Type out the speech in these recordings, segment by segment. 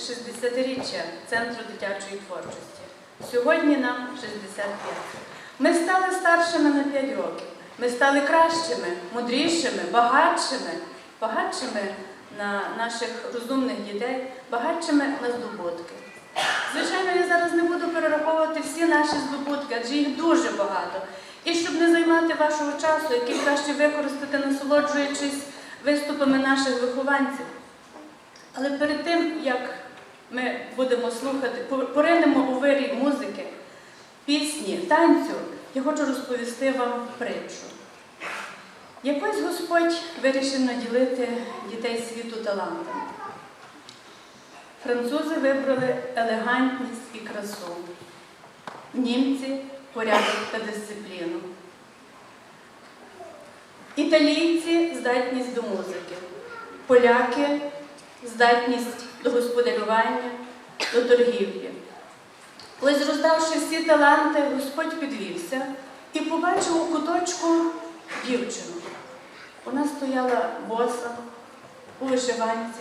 60-річчя Центру дитячої творчості. Сьогодні нам 65. Ми стали старшими на 5 років. Ми стали кращими, мудрішими, багатшими, багатшими на наших розумних дітей, багатшими на здобутки. Звичайно, я зараз не буду перераховувати всі наші здобутки, адже їх дуже багато. І щоб не займати вашого часу, який краще використати, насолоджуючись виступами наших вихованців. Але перед тим, як ми будемо слухати, поринемо у вирій музики, пісні, танцю, я хочу розповісти вам притчу. Якось Господь вирішив наділити дітей світу талантами. Французи вибрали елегантність і красу, німці порядок та дисципліну. Італійці здатність до музики, поляки здатність до господарювання, до торгівлі. Ось роздавши всі таланти, Господь підвівся і побачив у куточку дівчину. Вона стояла боса у вишиванці,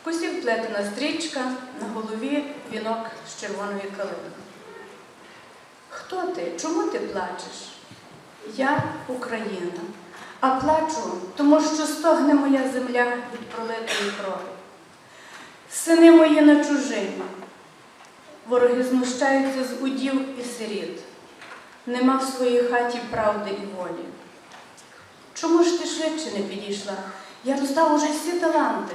в косі вплетена стрічка, на голові вінок з червоної калини. Хто ти? Чому ти плачеш? Я Україна, а плачу, тому що стогне моя земля від пролитої крові. Сини мої на чужині, вороги знущаються з удів і сиріт. Нема в своїй хаті правди і волі. Чому ж ти швидше не підійшла? Я роздав уже всі таланти.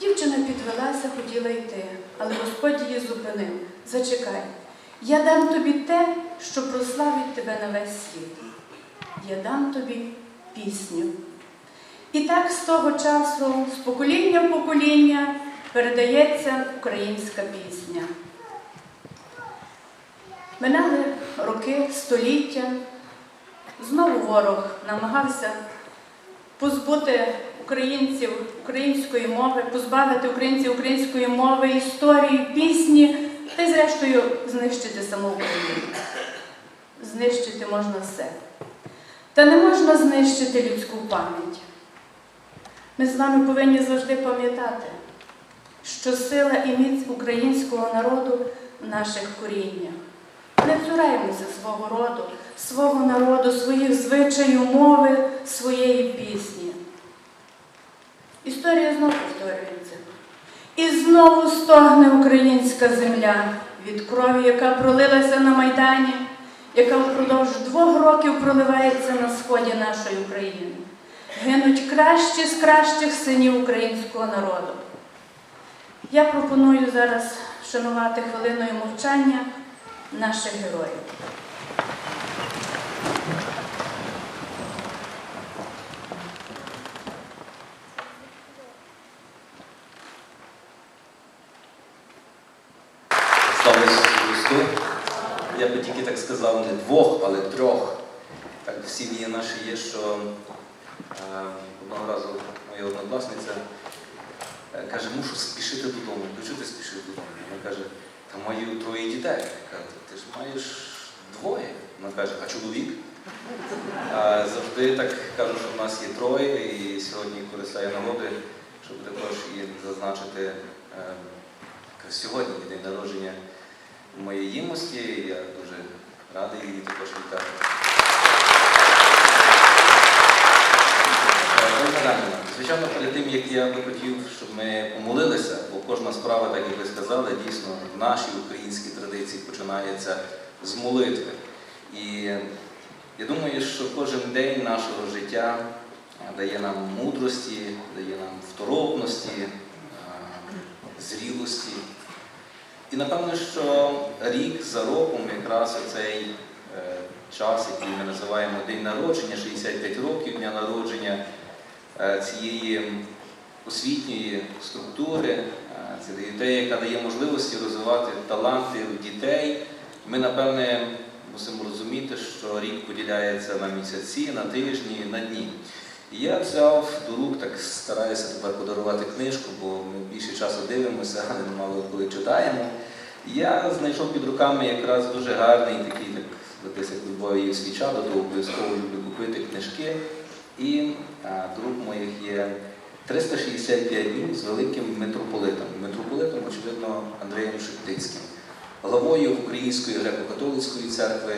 Дівчина підвелася, хотіла йти, але Господь її зупинив. Зачекай, я дам тобі те, що прославить тебе на весь світ. Я дам тобі пісню. І так з того часу, з покоління в покоління, передається українська пісня. Минали роки, століття. Знову ворог намагався позбути українців української мови, позбавити українців української мови, історії, пісні та й, зрештою, знищити саму Україну. Знищити можна все. Та не можна знищити людську пам'ять. Ми з вами повинні завжди пам'ятати, що сила і міць українського народу в наших коріннях. Не цураємося свого роду, свого народу, своїх звичаїв, мови, своєї пісні. Історія знову повторюється. І знову стогне українська земля від крові, яка пролилася на Майдані, яка впродовж двох років проливається на сході нашої України. Гинуть кращі з кращих синів українського народу. Я пропоную зараз вшанувати хвилиною мовчання наших героїв. Слава Ісусу Христу. Я би тільки так сказав, не двох, але трьох. Так в сім'ї нашій є, що е, одного разу моя однокласниця е, каже, мушу спішити додому. До чого ти спішиш додому? Вона каже, та маю троє дітей. Я кажу, ти ж маєш двоє. Вона каже, а чоловік? А завжди так кажу, що в нас є троє, і сьогодні користаю нагоди, щоб також і зазначити е, сьогодні день народження моєї їмості. Я дуже радий її також вітати. Звичайно, перед тим, як я би хотів, щоб ми помолилися, бо кожна справа, так як ви сказали, дійсно в нашій українській традиції починається з молитви. І я думаю, що кожен день нашого життя е, дає нам мудрості, дає нам второпності, е, зрілості. І напевно, що рік за роком, якраз оцей е, час, який ми називаємо день народження, 65 років дня народження е, цієї освітньої структури, е, цієї ідеї, яка дає можливості розвивати таланти у дітей. Ми, напевне, мусимо розуміти, що рік поділяється на місяці, на тижні, на дні. Я взяв до рук, так стараюся тепер подарувати книжку, бо ми більше часу дивимося, але мало коли читаємо. Я знайшов під руками якраз дуже гарний такий, так десь як Львові є свіча, до того обов'язково люблю купити книжки. І до моїх є 365 днів з великим митрополитом. Митрополитом, очевидно, Андреєм Шептицьким, главою Української греко-католицької церкви,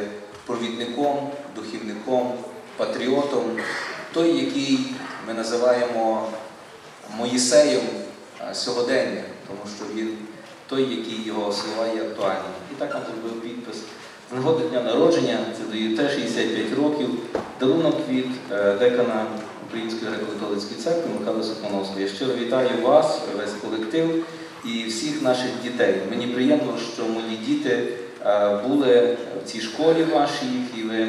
провідником, духівником, патріотом, той, який ми називаємо Моїсеєм сьогодення, тому що він той, який його слова є актуальні. І так нам зробив підпис. З нагоди дня народження, це даєте 65 років, дарунок від е, декана Української греко-католицької церкви Михайла Сухмановського. Я щиро вітаю вас, весь колектив і всіх наших дітей. Мені приємно, що мої діти е, були в цій школі вашій, і ви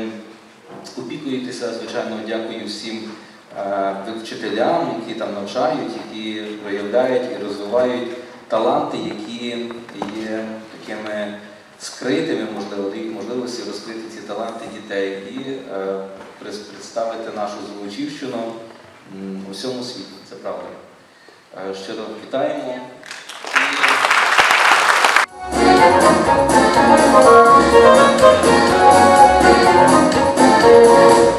опікуєтеся. Звичайно, дякую всім е, вчителям, які там навчають, які виявляють і розвивають таланти, які є такими скритими, можливо, їх можливості розкрити ці таланти дітей і е, представити нашу Золочівщину у всьому світі. Це правда. Е, Щиро вітаємо. Música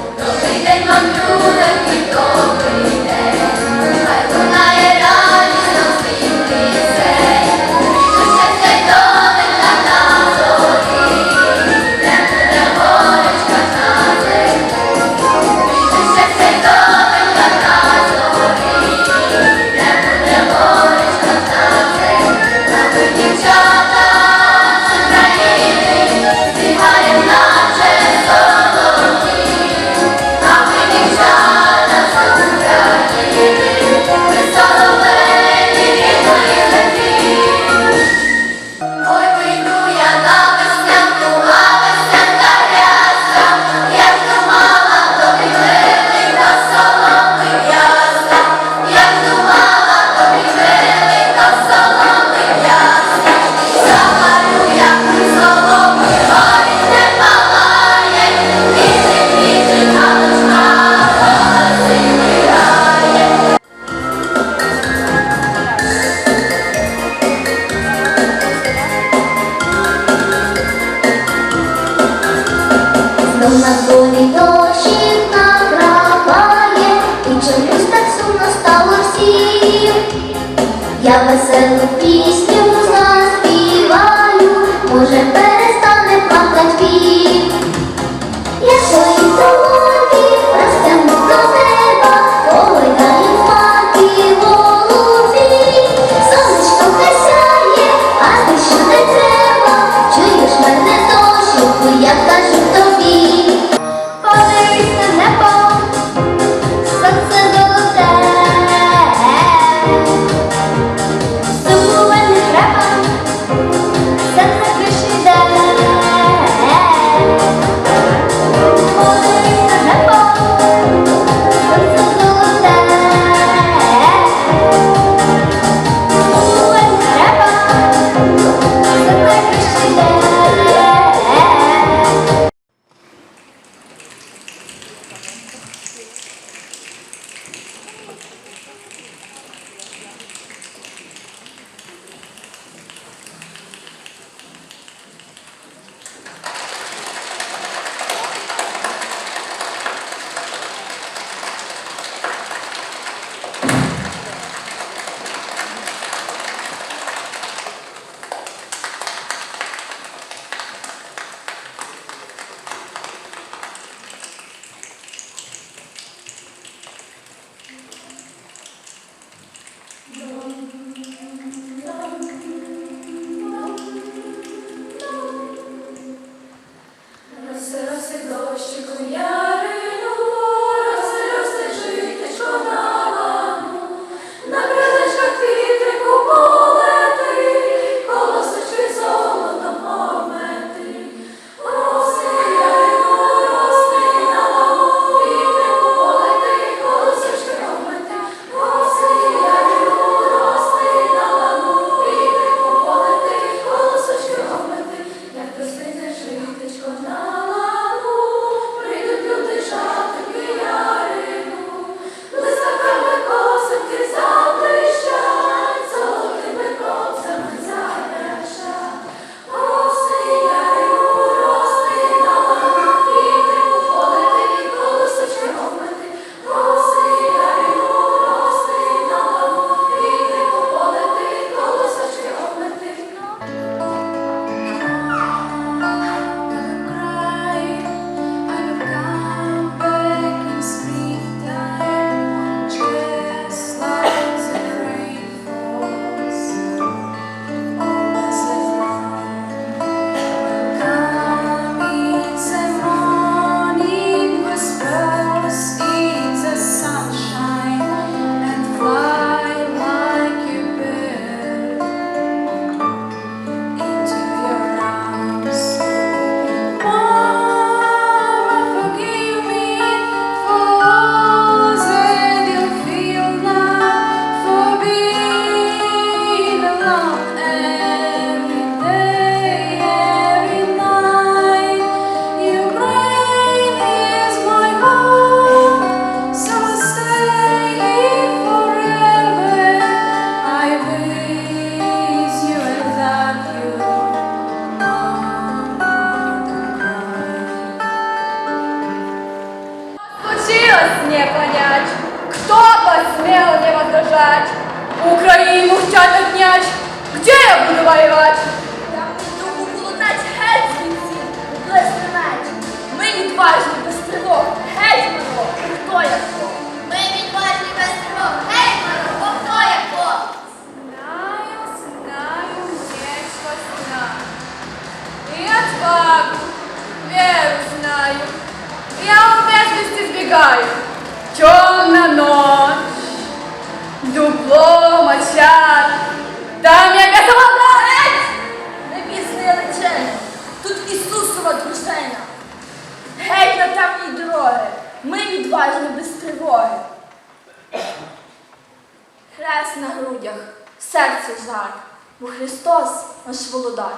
грудях, серце жар, бо Христос наш володар.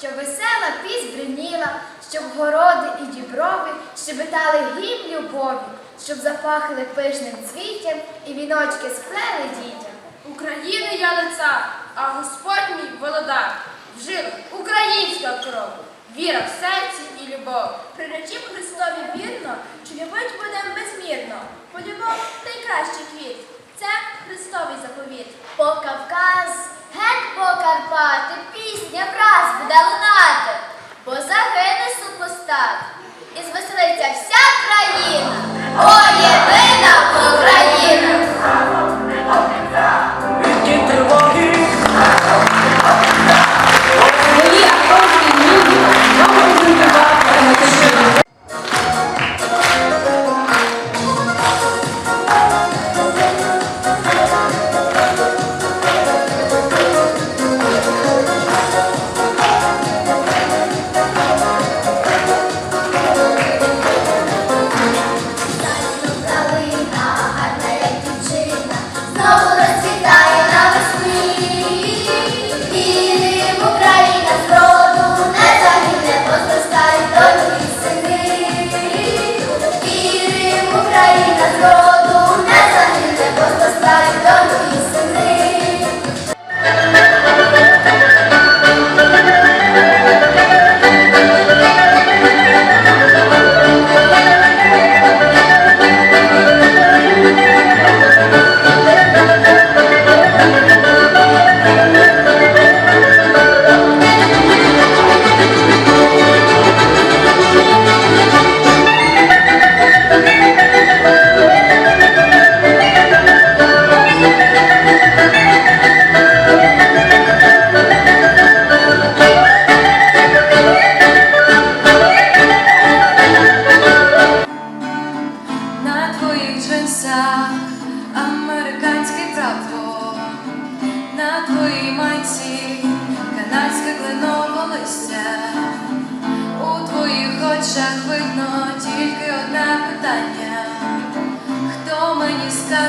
Щоб весела піснь бриніла, щоб городи і діброви щебетали гімн любові, щоб запахли пишним цвіттям і віночки сплели дітям. України я не цар, а Господь мій володар. В жилах українська кров, віра в серці і любов. Приречім Христові вірно, чи любить будем безмірно. Бо любов найкращий квіт. Це Христовий заповіт. По Кавказ, геть по Карпати, пісня враз буде лунати, бо загине супостат, і звеселиться вся країна. О,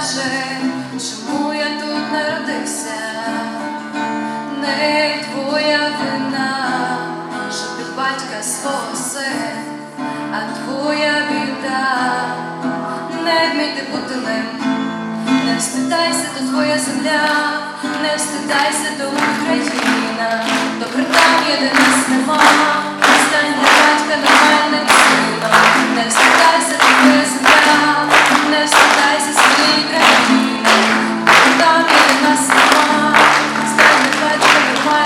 скаже, чому я тут народився? Не твоя вина, що ти батька свого а твоя біда не вміти бути ним. Не встидайся, то твоя земля, не встидайся, то Україна. Добре там єдине нема, стань для батька до мене не встатайся тебе країни, там є нас сама, батька до